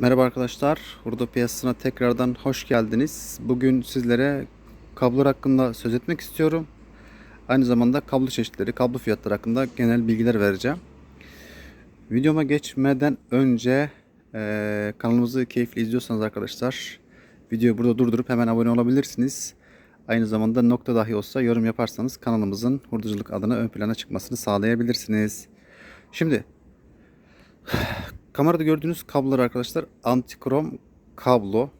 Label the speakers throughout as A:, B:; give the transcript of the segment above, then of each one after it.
A: Merhaba arkadaşlar. Hurda piyasasına tekrardan hoş geldiniz. Bugün sizlere kablolar hakkında söz etmek istiyorum. Aynı zamanda kablo çeşitleri, kablo fiyatları hakkında genel bilgiler vereceğim. Videoma geçmeden önce eee, kanalımızı keyifli izliyorsanız arkadaşlar videoyu burada durdurup hemen abone olabilirsiniz. Aynı zamanda nokta dahi olsa yorum yaparsanız kanalımızın hurdacılık adına ön plana çıkmasını sağlayabilirsiniz. Şimdi Kamerada gördüğünüz kablolar arkadaşlar antikrom kablo.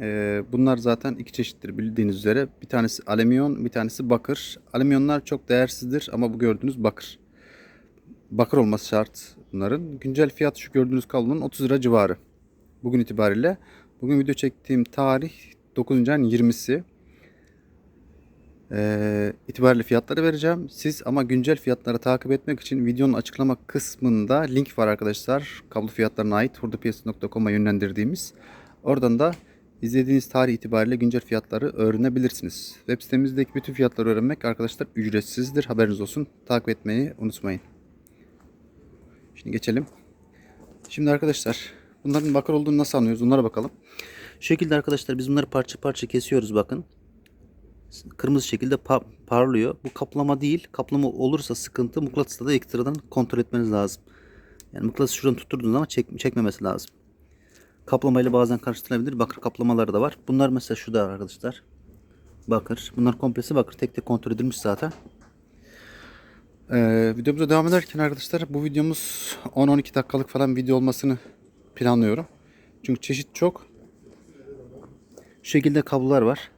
A: Ee, bunlar zaten iki çeşittir bildiğiniz üzere. Bir tanesi alüminyon, bir tanesi bakır. Alüminyonlar çok değersizdir ama bu gördüğünüz bakır. Bakır olması şart bunların. Güncel fiyat şu gördüğünüz kablonun 30 lira civarı. Bugün itibariyle. Bugün video çektiğim tarih 9. ayın 20'si. Ee, itibariyle fiyatları vereceğim. Siz ama güncel fiyatları takip etmek için videonun açıklama kısmında link var arkadaşlar. Kablo fiyatlarına ait hurdapiyası.com'a yönlendirdiğimiz. Oradan da izlediğiniz tarih itibariyle güncel fiyatları öğrenebilirsiniz. Web sitemizdeki bütün fiyatları öğrenmek arkadaşlar ücretsizdir. Haberiniz olsun. Takip etmeyi unutmayın. Şimdi geçelim. Şimdi arkadaşlar bunların bakır olduğunu nasıl anlıyoruz? Onlara bakalım. Şu şekilde arkadaşlar biz bunları parça parça kesiyoruz bakın kırmızı şekilde pa- parlıyor. Bu kaplama değil. Kaplama olursa sıkıntı mıknatısla da ekstradan kontrol etmeniz lazım. Yani mıknatısı şuradan tutturduğunuz zaman çek çekmemesi lazım. Kaplamayla bazen karıştırılabilir. Bakır kaplamaları da var. Bunlar mesela şu da arkadaşlar. Bakır. Bunlar komplesi bakır. Tek tek kontrol edilmiş zaten. Ee, videomuza devam ederken arkadaşlar bu videomuz 10-12 dakikalık falan video olmasını planlıyorum. Çünkü çeşit çok. Şu şekilde kablolar var.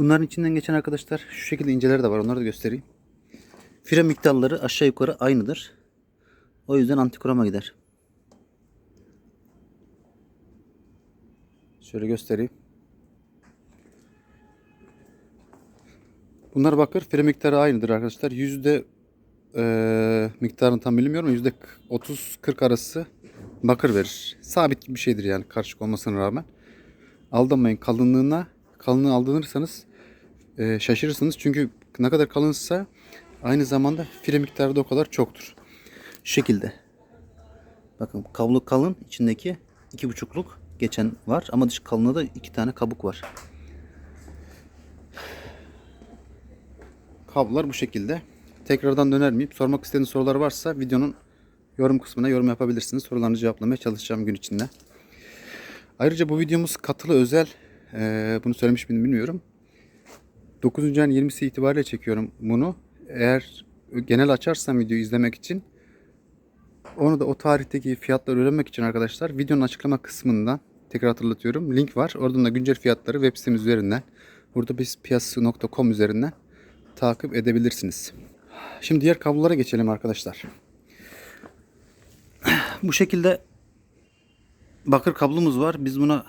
A: Bunların içinden geçen arkadaşlar şu şekilde inceleri de var. Onları da göstereyim. Fire miktarları aşağı yukarı aynıdır. O yüzden antikroma gider. Şöyle göstereyim. Bunlar bakır. Fire miktarı aynıdır arkadaşlar. Yüzde eee miktarını tam bilmiyorum. Yüzde 30-40 arası bakır verir. Sabit bir şeydir yani karışık olmasına rağmen. Aldanmayın kalınlığına. Kalınlığı aldanırsanız e, şaşırırsınız. Çünkü ne kadar kalınsa aynı zamanda fire miktarı da o kadar çoktur. Şu şekilde. Bakın kablo kalın içindeki iki buçukluk geçen var ama dış kalınlığı da iki tane kabuk var. Kablolar bu şekilde. Tekrardan döner miyim? Sormak istediğiniz sorular varsa videonun yorum kısmına yorum yapabilirsiniz. Sorularınızı cevaplamaya çalışacağım gün içinde. Ayrıca bu videomuz katılı özel. Ee, bunu söylemiş miydim bilmiyorum. 9. ayın 20'si itibariyle çekiyorum bunu. Eğer genel açarsam videoyu izlemek için onu da o tarihteki fiyatları öğrenmek için arkadaşlar videonun açıklama kısmından tekrar hatırlatıyorum. Link var. Oradan da güncel fiyatları web sitemiz üzerinden burada biz piyasası.com üzerinden takip edebilirsiniz. Şimdi diğer kablolara geçelim arkadaşlar. Bu şekilde bakır kablomuz var. Biz buna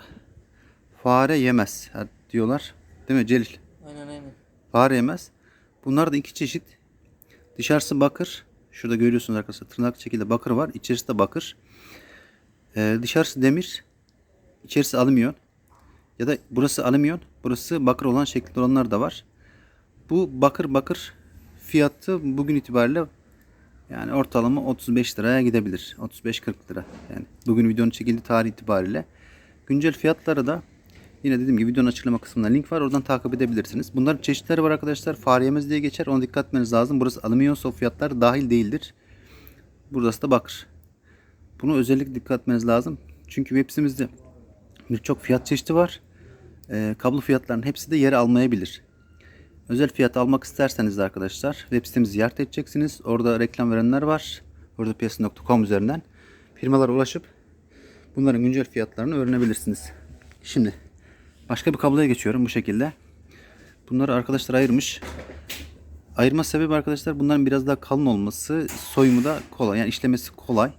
A: fare yemez diyorlar. Değil mi Celil?
B: Aynen aynen.
A: Fare yemez. Bunlar da iki çeşit. Dışarısı bakır. Şurada görüyorsunuz arkadaşlar tırnak şekilde bakır var. İçerisi de bakır. Ee, dışarısı demir. İçerisi alüminyon. Ya da burası alüminyon. Burası bakır olan şeklinde olanlar da var. Bu bakır bakır fiyatı bugün itibariyle yani ortalama 35 liraya gidebilir. 35-40 lira. Yani bugün videonun çekildiği tarih itibariyle. Güncel fiyatları da Yine dediğim gibi videonun açıklama kısmında link var. Oradan takip edebilirsiniz. Bunların çeşitleri var arkadaşlar. Fareyemiz diye geçer. Ona dikkat etmeniz lazım. Burası alüminyon o fiyatlar dahil değildir. Burası da bakır. Bunu özellikle dikkat etmeniz lazım. Çünkü web sitemizde birçok fiyat çeşidi var. Ee, kablo fiyatlarının hepsi de yer almayabilir. Özel fiyat almak isterseniz de arkadaşlar web sitemizi ziyaret edeceksiniz. Orada reklam verenler var. Orada piyasa.com üzerinden firmalara ulaşıp bunların güncel fiyatlarını öğrenebilirsiniz. Şimdi Başka bir kabloya geçiyorum bu şekilde. Bunları arkadaşlar ayırmış. Ayırma sebebi arkadaşlar bunların biraz daha kalın olması. Soyumu da kolay. Yani işlemesi kolay.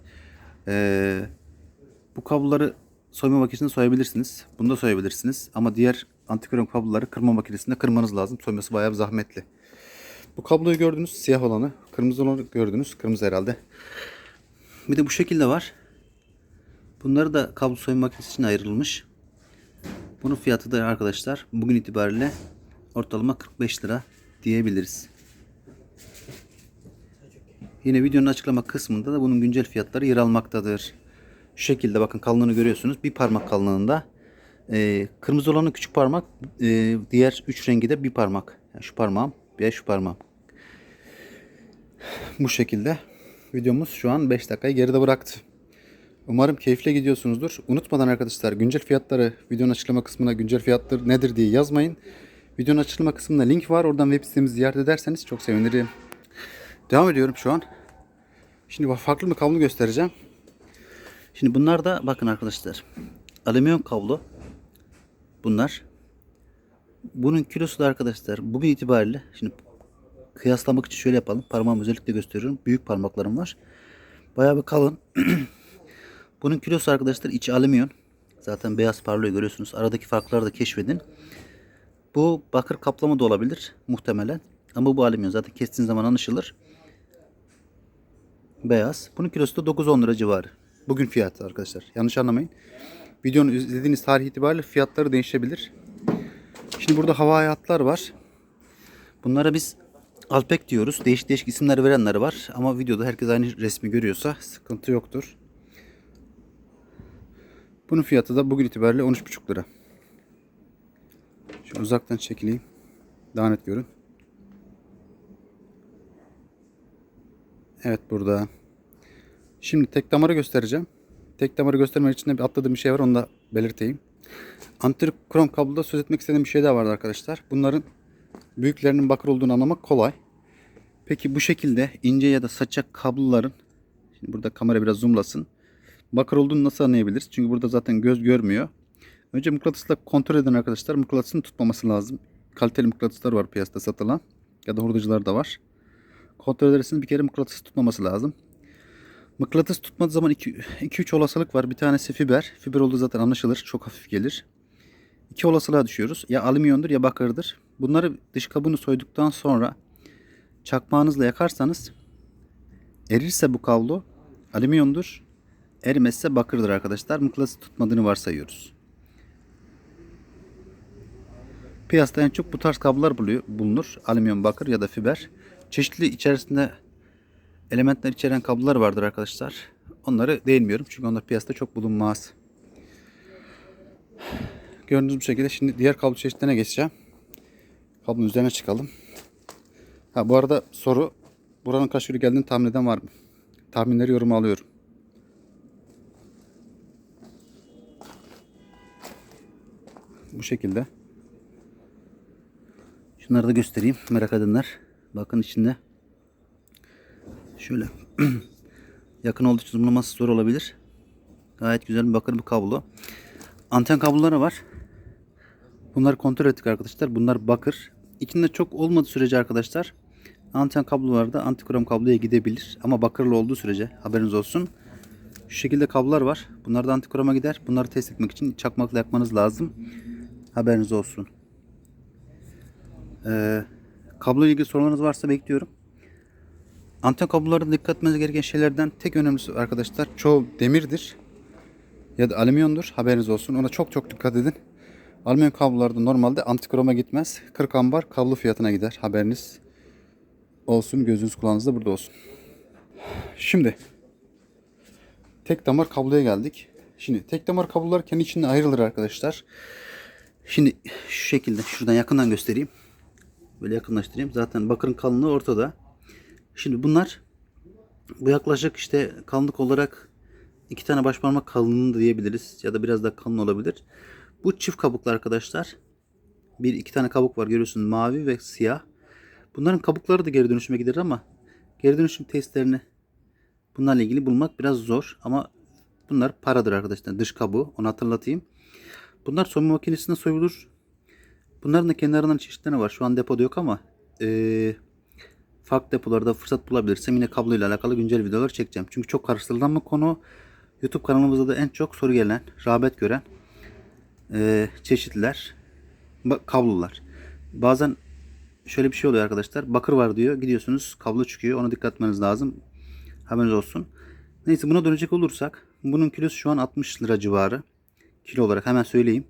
A: Ee, bu kabloları soyma makinesinde soyabilirsiniz. Bunu da soyabilirsiniz. Ama diğer antikrom kabloları kırma makinesinde kırmanız lazım. Soyması bayağı bir zahmetli. Bu kabloyu gördünüz. Siyah olanı. Kırmızı olanı gördünüz. Kırmızı herhalde. Bir de bu şekilde var. Bunları da kablo soyma makinesi için ayrılmış. Bunun fiyatı da arkadaşlar bugün itibariyle ortalama 45 lira diyebiliriz. Yine videonun açıklama kısmında da bunun güncel fiyatları yer almaktadır. Şu şekilde bakın kalınlığını görüyorsunuz. Bir parmak kalınlığında. Ee, kırmızı olanı küçük parmak. ee, diğer üç rengi de bir parmak. Yani şu parmağım ve şu parmağım. Bu şekilde. Videomuz şu an 5 dakikayı geride bıraktı. Umarım keyifle gidiyorsunuzdur. Unutmadan arkadaşlar güncel fiyatları videonun açıklama kısmına güncel fiyatlar nedir diye yazmayın. Videonun açıklama kısmında link var. Oradan web sitemizi ziyaret ederseniz çok sevinirim. Devam ediyorum şu an. Şimdi farklı bir kablo göstereceğim. Şimdi bunlar da bakın arkadaşlar. Alüminyum kablo. Bunlar. Bunun kilosu da arkadaşlar bugün itibariyle şimdi kıyaslamak için şöyle yapalım. Parmağımı özellikle gösteriyorum. Büyük parmaklarım var. Bayağı bir kalın. Bunun kilosu arkadaşlar içi alüminyum. Zaten beyaz parlıyor görüyorsunuz. Aradaki farkları da keşfedin. Bu bakır kaplama da olabilir muhtemelen. Ama bu alüminyum zaten kestiğin zaman anlaşılır. Beyaz. Bunun kilosu da 9-10 lira civarı. Bugün fiyatı arkadaşlar. Yanlış anlamayın. Videonun izlediğiniz tarih itibariyle fiyatları değişebilir. Şimdi burada hava hayatlar var. Bunlara biz Alpek diyoruz. Değişik değişik isimler verenler var. Ama videoda herkes aynı resmi görüyorsa sıkıntı yoktur. Bunun fiyatı da bugün itibariyle 13,5 lira. Şu uzaktan çekileyim. Daha net görün. Evet burada. Şimdi tek damarı göstereceğim. Tek damarı göstermek için de atladığım bir şey var. Onu da belirteyim. Antrikrom kabloda söz etmek istediğim bir şey daha vardı arkadaşlar. Bunların büyüklerinin bakır olduğunu anlamak kolay. Peki bu şekilde ince ya da saçak kabloların şimdi burada kamera biraz zoomlasın. Bakır olduğunu nasıl anlayabiliriz? Çünkü burada zaten göz görmüyor. Önce mıknatısla kontrol edin arkadaşlar. Mıknatısın tutmaması lazım. Kaliteli mıknatıslar var piyasada satılan. Ya da hurdacılar da var. Kontrol edersiniz bir kere mıknatıs tutmaması lazım. Mıknatıs tutmadığı zaman 2-3 olasılık var. Bir tanesi fiber. Fiber olduğu zaten anlaşılır. Çok hafif gelir. İki olasılığa düşüyoruz. Ya alüminyondur ya bakırdır. Bunları dış kabuğunu soyduktan sonra çakmağınızla yakarsanız erirse bu kablo alüminyondur. Erimezse bakırdır arkadaşlar. Mıknatıs tutmadığını varsayıyoruz. Piyasada en çok bu tarz kablolar bulunur. Alüminyum, bakır ya da fiber. Çeşitli içerisinde elementler içeren kablolar vardır arkadaşlar. Onları değinmiyorum çünkü onlar piyasada çok bulunmaz. Gördüğünüz bu şekilde şimdi diğer kablo çeşitlerine geçeceğim. Kablonun üzerine çıkalım. Ha bu arada soru buranın kaç kilo geldiğini tahmin eden var mı? Tahminleri yoruma alıyorum. Bu şekilde. Şunları da göstereyim merak edenler. Bakın içinde. Şöyle. Yakın olduğu için zoomlaması zor olabilir. Gayet güzel bir bakır bir kablo. Anten kabloları var. Bunları kontrol ettik arkadaşlar. Bunlar bakır. İçinde çok olmadığı sürece arkadaşlar anten kabloları da antikrom kabloya gidebilir. Ama bakırlı olduğu sürece haberiniz olsun. Şu şekilde kablolar var. Bunlar da antikroma gider. Bunları test etmek için çakmakla yakmanız lazım. Haberiniz olsun. Ee, kablo ilgili sorularınız varsa bekliyorum. Anten kablolarda dikkat etmeniz gereken şeylerden tek önemlisi arkadaşlar çoğu demirdir ya da alüminyondur. Haberiniz olsun. Ona çok çok dikkat edin. Alüminyum kablolarda normalde antikroma gitmez. 40 ambar kablo fiyatına gider. Haberiniz olsun. Gözünüz kulağınızda burada olsun. Şimdi tek damar kabloya geldik. Şimdi tek damar kablolar kendi içinde ayrılır arkadaşlar. Şimdi şu şekilde şuradan yakından göstereyim. Böyle yakınlaştırayım. Zaten bakırın kalınlığı ortada. Şimdi bunlar bu yaklaşık işte kalınlık olarak iki tane baş parmak kalınlığında diyebiliriz. Ya da biraz daha kalın olabilir. Bu çift kabuklu arkadaşlar. Bir iki tane kabuk var görüyorsun mavi ve siyah. Bunların kabukları da geri dönüşüme gider ama geri dönüşüm testlerini bunlarla ilgili bulmak biraz zor. Ama bunlar paradır arkadaşlar. Dış kabuğu onu hatırlatayım. Bunlar soyma makinesinde soyulur. Bunların da kenarından çeşitleri var. Şu an depoda yok ama ee, farklı depolarda fırsat bulabilirsem yine kablo ile alakalı güncel videolar çekeceğim. Çünkü çok karıştırılan bir konu. YouTube kanalımızda da en çok soru gelen, rağbet gören e, çeşitler, kablolar. Bazen şöyle bir şey oluyor arkadaşlar. Bakır var diyor. Gidiyorsunuz kablo çıkıyor. Ona dikkat etmeniz lazım. Haberiniz olsun. Neyse buna dönecek olursak bunun kilosu şu an 60 lira civarı. Kilo olarak hemen söyleyeyim.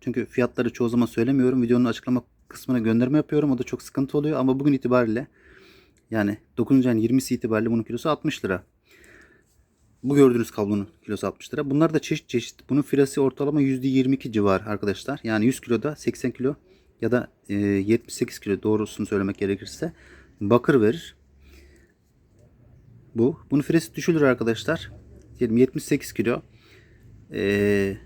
A: Çünkü fiyatları çoğu zaman söylemiyorum. Videonun açıklama kısmına gönderme yapıyorum. O da çok sıkıntı oluyor. Ama bugün itibariyle yani 9. ayın 20'si itibariyle bunun kilosu 60 lira. Bu gördüğünüz kablonun kilosu 60 lira. Bunlar da çeşit çeşit. Bunun firası ortalama %22 civar arkadaşlar. Yani 100 kiloda 80 kilo ya da e, 78 kilo doğrusunu söylemek gerekirse bakır verir. Bu. Bunun firesi düşülür arkadaşlar. Diyelim 78 kilo. E,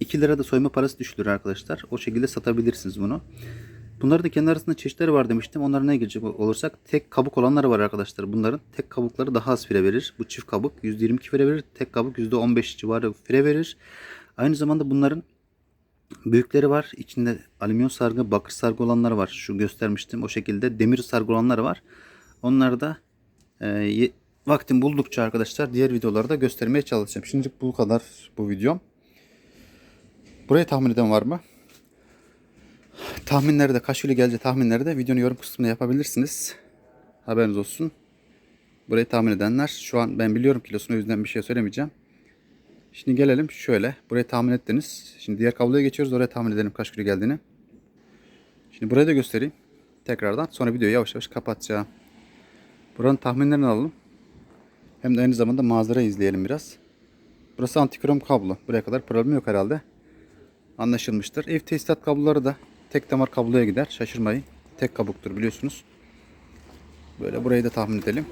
A: 2 lira da soyma parası düşülür arkadaşlar. O şekilde satabilirsiniz bunu. Bunların da kendi arasında çeşitleri var demiştim. Onlara ne gelecek olursak tek kabuk olanları var arkadaşlar. Bunların tek kabukları daha az fire verir. Bu çift kabuk %22 fire verir. Tek kabuk %15 civarı fire verir. Aynı zamanda bunların büyükleri var. İçinde alüminyum sargı, bakır sargı olanlar var. Şu göstermiştim o şekilde. Demir sargı olanlar var. Onları da e, vaktim buldukça arkadaşlar diğer videolarda göstermeye çalışacağım. Şimdilik bu kadar bu videom. Burayı tahmin eden var mı? Tahminleri de kaç kilo gelecek tahminleri de videonun yorum kısmına yapabilirsiniz. Haberiniz olsun. Burayı tahmin edenler şu an ben biliyorum kilosunu o yüzden bir şey söylemeyeceğim. Şimdi gelelim şöyle. Burayı tahmin ettiniz. Şimdi diğer kabloya geçiyoruz. Oraya tahmin edelim kaç kilo geldiğini. Şimdi burayı da göstereyim. Tekrardan. Sonra videoyu yavaş yavaş kapatacağım. Buranın tahminlerini alalım. Hem de aynı zamanda manzara izleyelim biraz. Burası antikrom kablo. Buraya kadar problem yok herhalde anlaşılmıştır. Ev tesisat kabloları da tek damar kabloya gider. Şaşırmayın. Tek kabuktur biliyorsunuz. Böyle burayı da tahmin edelim.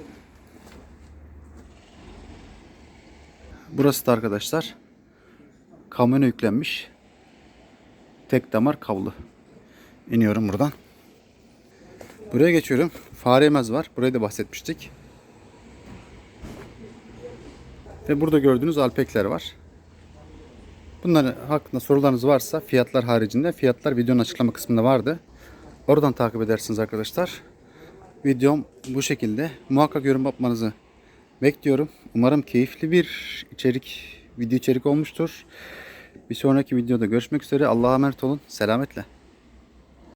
A: Burası da arkadaşlar kamyona yüklenmiş tek damar kablo. İniyorum buradan. Buraya geçiyorum. Fare yemez var. Burayı da bahsetmiştik. Ve burada gördüğünüz alpekler var. Bunların hakkında sorularınız varsa fiyatlar haricinde fiyatlar videonun açıklama kısmında vardı. Oradan takip edersiniz arkadaşlar. Videom bu şekilde. Muhakkak yorum yapmanızı bekliyorum. Umarım keyifli bir içerik, video içerik olmuştur. Bir sonraki videoda görüşmek üzere. Allah'a emanet olun. Selametle.